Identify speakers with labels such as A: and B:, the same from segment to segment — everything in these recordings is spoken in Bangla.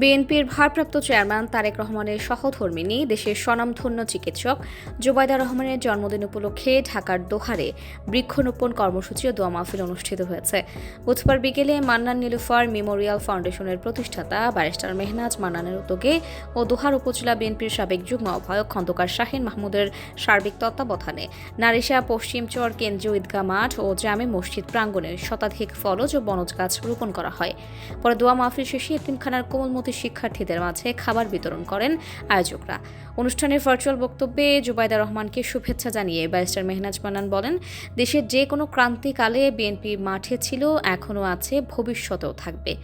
A: বিএনপির ভারপ্রাপ্ত চেয়ারম্যান তারেক রহমানের সহধর্মিনী দেশের স্বনামধন্য চিকিৎসক জোবায়দা রহমানের জন্মদিন উপলক্ষে ঢাকার দোহারে বৃক্ষরোপণ কর্মসূচি ও দোয়া মাহফিল অনুষ্ঠিত হয়েছে। বুধবার বিকেলে মান্নান নীলুফার মেমোরিয়াল ফাউন্ডেশনের প্রতিষ্ঠাতা ব্যারিস্টার মেহনাজ মান্নানের উদ্যোগে ও দোহার উপজেলা বিএনপির সাবেক যুগ্ম আহ্বায়ক খন্দকার শাহিন মাহমুদের সার্বিক তত্ত্বাবধানে নারিশা পশ্চিমচর কেন্দ্রীয় ঈদগাহ মাঠ ও জামে মসজিদ প্রাঙ্গণে শতাধিক ফলজ ও বনজ গাছ রোপণ করা হয়। পরে দোয়া মাহফিল শেষে এতিমখানার কোমলমতি শিক্ষার্থীদের মাঝে খাবার বিতরণ করেন আয়োজকরা। অনুষ্ঠানের ভার্চুয়াল বক্তব্যে জুবাইদা রহমানকে শুভেচ্ছা জানিয়ে ব্যারিস্টার মেহনাজ মান্নান বলেন, দেশের যে কোনো ক্রান্তিকালে বিএনপি মাঠে ছিল, এখনও আছে, ভবিষ্যতেও থাকবে।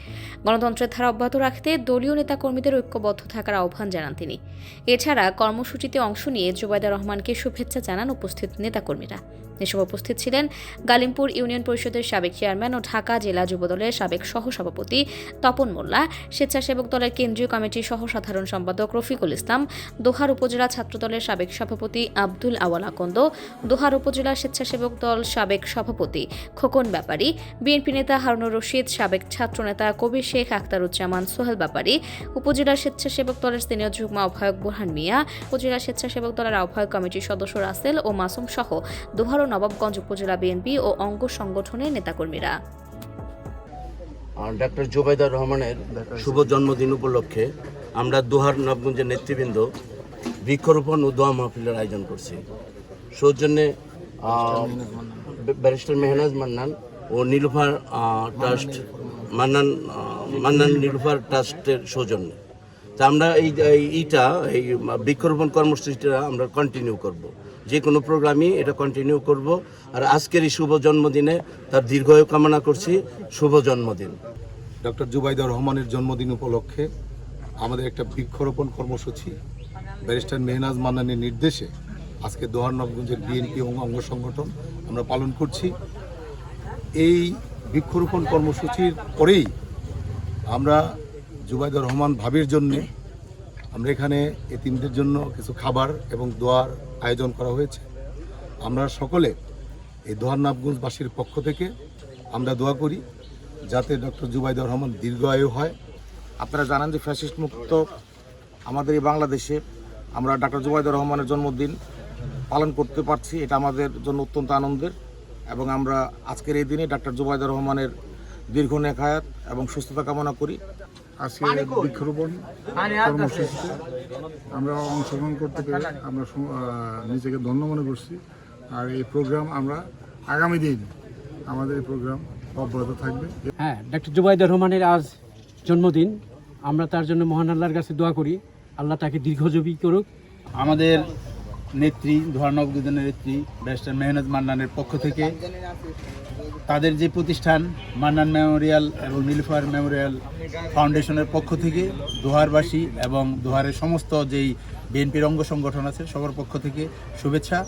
A: গণতন্ত্রের ধারা অব্যাহত রাখতে দলীয় নেতাকর্মীদের ঐক্যবদ্ধ থাকার আহ্বান জানান তিনি। এছাড়া কর্মসূচিতে অংশ নিয়ে জুবাইদা রহমানকে শুভেচ্ছা জানান উপস্থিত নেতাকর্মীরা। এসব উপস্থিত ছিলেন গালিমপুর ইউনিয়ন পরিষদের সাবেক চেয়ারম্যান ও ঢাকা জেলা যুবদলের সাবেক সহসভাপতি তপন মোল্লা, স্বেচ্ছাসেবক দলের কেন্দ্রীয় কমিটির সহ সাধারণ সম্পাদক রফিকুল ইসলাম, দোহার উপজেলা ছাত্রদলের সাবেক সভাপতি আব্দুল আওয়াল আকন্দ, দোহার উপজেলা স্বেচ্ছাসেবক দল সাবেক সভাপতি খোকন ব্যাপারী, বিএনপি নেতা হারুনুর রশিদ, সাবেক ছাত্রনেতা কবির শেখ আখতারুজ্জামান সোহেল ব্যাপারী, উপজেলা স্বেচ্ছাসেবক দলের স্থানীয় যুগ্ম আহ্বায়ক বুরহান মিয়া, উপজেলা স্বেচ্ছাসেবক দলের আহ্বায়ক কমিটির সদস্য রাসেল ও মাসুম সহ দোহার ও নবাবগঞ্জ উপজেলা বিএনপি ও অঙ্গ সংগঠনের নেতাকর্মীরা।
B: ডাক্তার জোবাইদা রহমানের শুভ জন্মদিন উপলক্ষে আমরা দোহার নবগঞ্জের নেতৃবৃন্দ বৃক্ষরোপণ ও দোয়া মাহফিলের আয়োজন করছি। সৌজন্যে ব্যারিস্টার মেহনাজ মান্নান ও নীলুফার ট্রাস্ট, মান্নান মান্নান নীলুফার ট্রাস্টের সৌজন্যে। তা আমরা এই, এই- এইটা এই বৃক্ষরোপণ কর্মসূচিটা আমরা কন্টিনিউ করব। যে কোনো প্রোগ্রামই এটা কন্টিনিউ করব। আর আজকের এই শুভ জন্মদিনে তার দীর্ঘায়ু কামনা করছি। শুভ জন্মদিন।
C: ডক্টর জুবাইদা রহমানের জন্মদিন উপলক্ষে আমাদের একটা বৃক্ষরোপণ কর্মসূচি, ব্যারিস্টার মেহনাজ মান্নানের নির্দেশে আজকে দোহার নবগঞ্জের বিএনপি অঙ্গ সংগঠন আমরা পালন করছি। এই বৃক্ষরোপণ কর্মসূচির পরেই আমরা জুবাইদা রহমান ভাবির জন্যে আমরা এখানে এতিমদের জন্য কিছু খাবার এবং দোয়ার আয়োজন করা হয়েছে। আমরা সকলে এই দোহার নবগঞ্জবাসীর পক্ষ থেকে আমরা দোয়া করি যাতে ডক্টর জুবাইদুর রহমান দীর্ঘায়ু হয়।
D: আপনারা জানেন যে ফ্যাসিস্ট মুক্ত আমাদের এই বাংলাদেশে আমরা ডাক্তার জুবাইদুর রহমানের জন্মদিন পালন করতে পারছি, এটা আমাদের জন্য অত্যন্ত আনন্দের এবং আমরা আজকের এই দিনে ডাক্তার জুবাইদুর রহমানের দীর্ঘ নেখায়াত এবং সুস্থতা কামনা করি।
E: আজকে বৃক্ষরোপণ কর্মসূচিতে আমরা অংশগ্রহণ করতে পেরে আমরা নিজেকে ধন্য মনে করছি। আর এই প্রোগ্রাম আমরা আগামী দিন আমাদের এই প্রোগ্রাম অব্যাহত থাকবে।
F: হ্যাঁ ডাক্তার জুবাইদুর রহমানের আজ জন্মদিন। আমরা তার জন্য মহান আল্লাহর কাছে দোয়া করি। আল্লাহ তাকে দীর্ঘজীবী করুক।
G: আমাদের নেত্রী ধর্ণবদনের নেত্রী ব্যারিস্টার মেহনত মান্নানের পক্ষ থেকে তাদের যে প্রতিষ্ঠান মান্নান মেমোরিয়াল এবং নীলফার মেমোরিয়াল ফাউন্ডেশনের পক্ষ থেকে দোহারবাসী এবং দোহারের সমস্ত যেই বিএনপির অঙ্গ সংগঠন আছে সবার পক্ষ থেকে শুভেচ্ছা।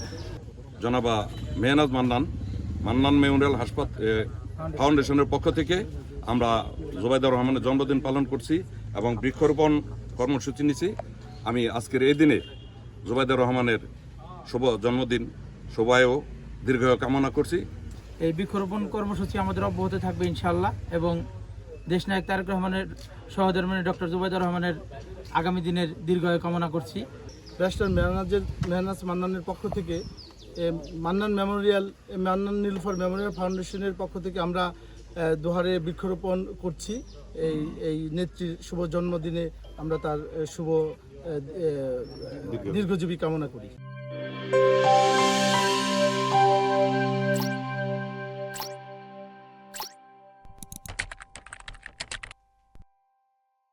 H: জনাবা মেহনাজ মান্নান মান্নান মেমোরিয়াল হাসপাত এ, ফাউন্ডেশনের পক্ষ থেকে আমরা জোবাইদা রহমানের জন্মদিন পালন করছি এবং বৃক্ষরোপণ কর্মসূচি নিছি। আমি আজকের এই দিনে জোবাইদা রহমানের শুভ জন্মদিন। শোভায়ও দীর্ঘ কামনা করছি।
I: এই বৃক্ষরোপণ কর্মসূচি আমাদের অব্যাহত থাকবে ইনশাল্লাহ এবং দেশনায়ক তারেক রহমানের সহধর্মিনী ডক্টর জুবাইদুর রহমানের আগামী দিনের দীর্ঘায়ু কামনা করছি।
J: ব্যারিস্টার মেহনাজের মেহনাজ মান্নানের পক্ষ থেকে মান্নান মেমোরিয়াল মান্নান নীলফার মেমোরিয়াল ফাউন্ডেশনের পক্ষ থেকে আমরা দোহারে বৃক্ষরোপণ করছি। এই এই নেত্রীর শুভ জন্মদিনে আমরা তার শুভ দীর্ঘজীবী কামনা করি।